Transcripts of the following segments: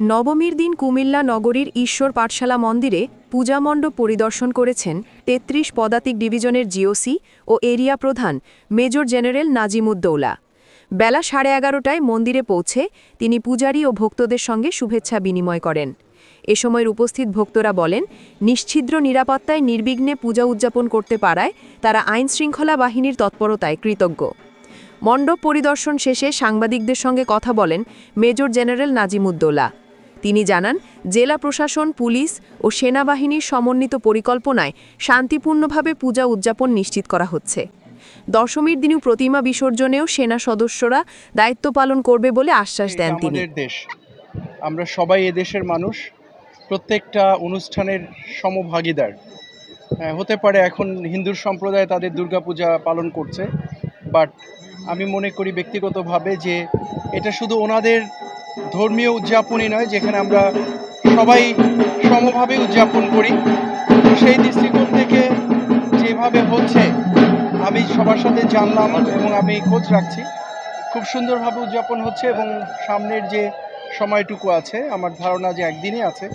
নবমীর দিন কুমিল্লা নগরীর ঈশ্বর পাঠশালা মন্দিরে পূজা মণ্ডপ পরিদর্শন করেছেন তেত্রিশ পদাতিক ডিভিশনের জিওসি ও এরিয়া প্রধান মেজর জেনারেল নাজিমুদ্দৌলা। বেলা সাড়ে এগারোটায় মন্দিরে পৌঁছে তিনি পূজারী ও ভক্তদের সঙ্গে শুভেচ্ছা বিনিময় করেন। এ সময়ের উপস্থিত ভক্তরা বলেন, নিশ্ছিদ্র নিরাপত্তায় নির্বিঘ্নে পূজা উদযাপন করতে পারায় তারা আইন শৃঙ্খলা বাহিনীর তৎপরতায় কৃতজ্ঞ। মণ্ডপ পরিদর্শন শেষে সাংবাদিকদের সঙ্গে কথা বলেন মেজর জেনারেল নাজিমুদ্দৌলা। তিনি জানান জেলা প্রশাসন পুলিশ ও সেনাবাহিনীর সমন্বিত পরিকল্পনায় শান্তিপূর্ণভাবে পূজা উদযাপন নিশ্চিত করা হচ্ছে। দশমীর দিনও প্রতিমা বিসর্জনেও সেনা সদস্যরা দায়িত্ব পালন করবে বলে আশ্বাস দেন তিনি। দেশ আমরা সবাই এদেশের মানুষ প্রত্যেকটা অনুষ্ঠানের সমভাগীদার। হ্যাঁ, হতে পারে এখন হিন্দু সম্প্রদায় তাদের দুর্গাপূজা পালন করছে বাট আমি মনে করি ব্যক্তিগতভাবে যে এটা শুধু ওনাদের ধর্মীয় উদযাপনই নয়, যেখানে আমরা সবাই সমভাবে উদযাপন করি। সেই দৃষ্টিকোণ থেকে যেভাবে হচ্ছে, আমি সবার সাথে জানলাম এবং আমি খোঁজ রাখছি। খুব সুন্দরভাবে উদযাপন হচ্ছে এবং সামনের যে সময়টুকু আছে, আমার ধারণা যে একদিনই আছে,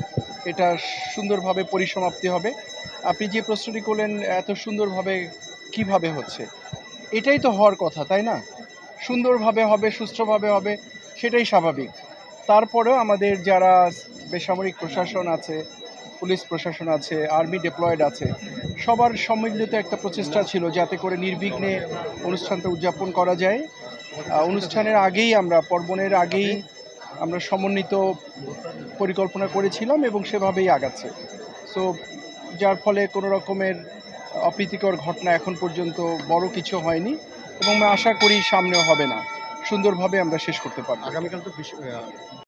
এটা সুন্দরভাবে পরিসমাপ্তি হবে। আপনি যে প্রশ্নটি করলেন, এত সুন্দরভাবে কীভাবে হচ্ছে? এটাই তো হওয়ার কথা, তাই না? সুন্দরভাবে হবে সুস্থভাবে হবে, সেটাই স্বাভাবিক। তারপরেও আমাদের যারা বেসামরিক প্রশাসন আছে, পুলিশ প্রশাসন আছে, আর্মি ডিপ্লয়েড আছে, সবার সম্মিলিত একটা প্রচেষ্টা ছিল যাতে করে নির্বিঘ্নে অনুষ্ঠানটা উদযাপন করা যায়। অনুষ্ঠানের আগেই আমরা, পর্বণের আগেই আমরা সমন্বিত পরিকল্পনা করেছিলাম এবং সেভাবেই আগাচ্ছে। সো যার ফলে কোনো রকমের অপ্রীতিকর ঘটনা এখন পর্যন্ত বড় কিছু হয়নি এবং আশা করি সামনেও হবে না। সুন্দরভাবে আমরা শেষ করতে পারব। আগামীকাল তো